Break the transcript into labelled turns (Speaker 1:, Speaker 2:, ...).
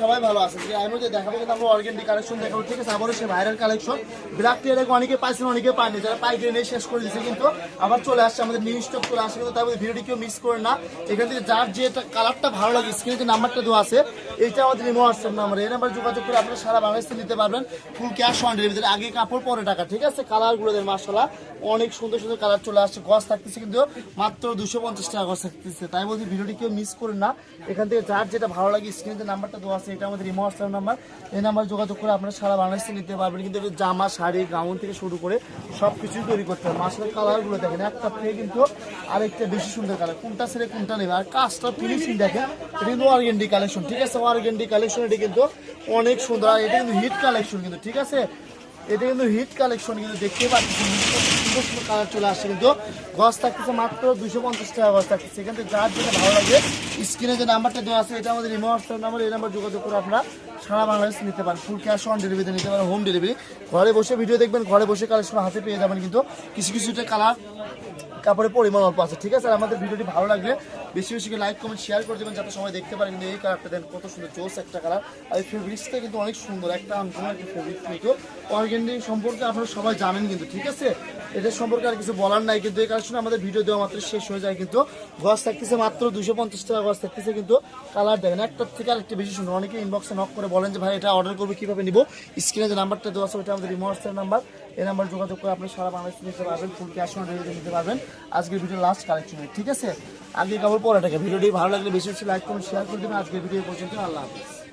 Speaker 1: সবাই ভালো আছে। যে আমি যে দেখাবো কিন্তু আমরা অর্গেন্ডি কালেকশন দেখাবো, ঠিক আছে? আবারও সে ভাইরাল কালেকশন ব্ল্যাক টিয়ারে অনেকে পাইছেন, অনেকে পায়নি যারা পাইকারি নিয়ে শেষ করে দিচ্ছে কিন্তু আবার চলে আসছে, আমাদের নিউ স্টক চলে আসছে কিন্তু তারপরে ভিডিওটি কেউ মিস করে না। এখান থেকে যার যে কালারটা ভালো লাগে স্ক্রিনে যে নাম্বারটা দেওয়া আছে, এইটা আমাদের রিমো হোয়াটসঅ্যাপ নাম্বার এই নাম্বার যোগাযোগ করে আপনারা সারা বাংলাদেশ নিতে পারবেন ফুল ক্যাশ অন ডেলিভারি আগে কাপড় পরে টাকা, ঠিক আছে? কালারগুলো দেন মাসাল্লাহ অনেক সুন্দর সুন্দর কালার চলে আসছে। গছ থাকতেছে কিন্তু মাত্র দুশো পঞ্চাশ টাকা গছ থাকতেছে। তাই বলছি ভিডিওটি কেউ মিস করেন না। এখান থেকে যার যেটা ভালো লাগে স্ক্রিনে নাম্বারটা দেওয়া আছে, এটা আমাদের হোয়াটসঅ্যাপ নাম্বার। এই নাম্বার যোগাযোগ করে আপনারা সারা বাংলাদেশে নিতে পারবেন। কিন্তু জামা, শাড়ি, গাউন থেকে শুরু করে সব কিছুই তৈরি করতে হবে। মাসের কালারগুলো দেখেন, একটা থেকে কিন্তু আরেকটা বেশি সুন্দর কালার। কোনটা ছেড়ে কোনটা নেবে? আর কাজটা ফিনিশিং দেখেন, এটা কিন্তু অর্গেন্ডি কালেকশন ঠিক আছে? অর্গেন্ডি কালেকশন এটি কিন্তু অনেক সুন্দর। আর এটা কিন্তু হিট কালেকশন কিন্তু, ঠিক আছে? এটা কিন্তু হিট কালেকশন কিন্তু দেখতে পাচ্ছি সুন্দর সুন্দর কালার চলে আসছে কিন্তু। গছ থাকতেছে মাত্র দুশো পঞ্চাশ টাকা গছ থাকতেছে। এখান থেকে যার যেটা ভালো লাগে স্ক্রিনে যে নাম্বারটা দেওয়া আছে, এটা আমাদের হোয়াটসঅ্যাপ নাম্বার এই নাম্বার যোগাযোগ করে আপনারা সারা বাংলাদেশ নিতে পারেন। ফুল ক্যাশ অন ডেলিভারি নিতে পারেন হোম ডেলিভারি ঘরে বসে ভিডিও দেখবেন, ঘরে বসে কালেকশন হাতে পেয়ে যাবেন কিন্তু কিছু কিছুটা কালার কাপড়ের পরিমাণ অল্প আছে। ঠিক আছে? আমাদের ভিডিওটি ভালো লাগলে বেশি বেশি লাইক কমেন্ট শেয়ার করে দেবেন, যাতে সবাই দেখতে পারেন কিন্তু এই কালারটা দেন কত সুন্দর জোস একটা কালার আর এই ফেব্রিক্সটা কিন্তু অনেক সুন্দর, একটা একটা ফেব্রিক্স কিন্তু। অর্গেন্ডি সম্পর্কে আপনারা সবাই জানেন কিন্তু, ঠিক আছে? এটার সম্পর্কে আর কিছু বলার নাই কিন্তু, এই কারণে আমাদের ভিডিও দেওয়া মাত্র শেষ হয়ে যায় কিন্তু, গছ থাকতেছে মাত্র দুশো পঞ্চাশ টাকা গছ থাকতেছে কিন্তু কালার দেখেন, একটার থেকে আরেকটা বেশি সুন্দর। অনেকে ইনবক্সে নক করে বলেন যে, ভাই, এটা অর্ডার করব, কীভাবে নিবো? স্ক্রিনে যে নাম্বারটা দেওয়া আছে, ওইটা আমাদের রিমোটসের নাম্বার এই নাম্বার যোগাযোগ করে আপনি সারা বাংলাদেশ নিতে পারবেন ফুল ক্যাশ অন ডেলিভারি নিতে পারবেন। আজকের ভিডিও লাস্ট কালেকশন ঠিক আছে? আগে কাপড় পরে ভিডিওটি ভালো লাগলে বেশি বেশি লাইক কমেন্ট শেয়ার করে দেবেন। আজকের ভিডিও পর্যন্ত, আল্লাহ হাফিজ।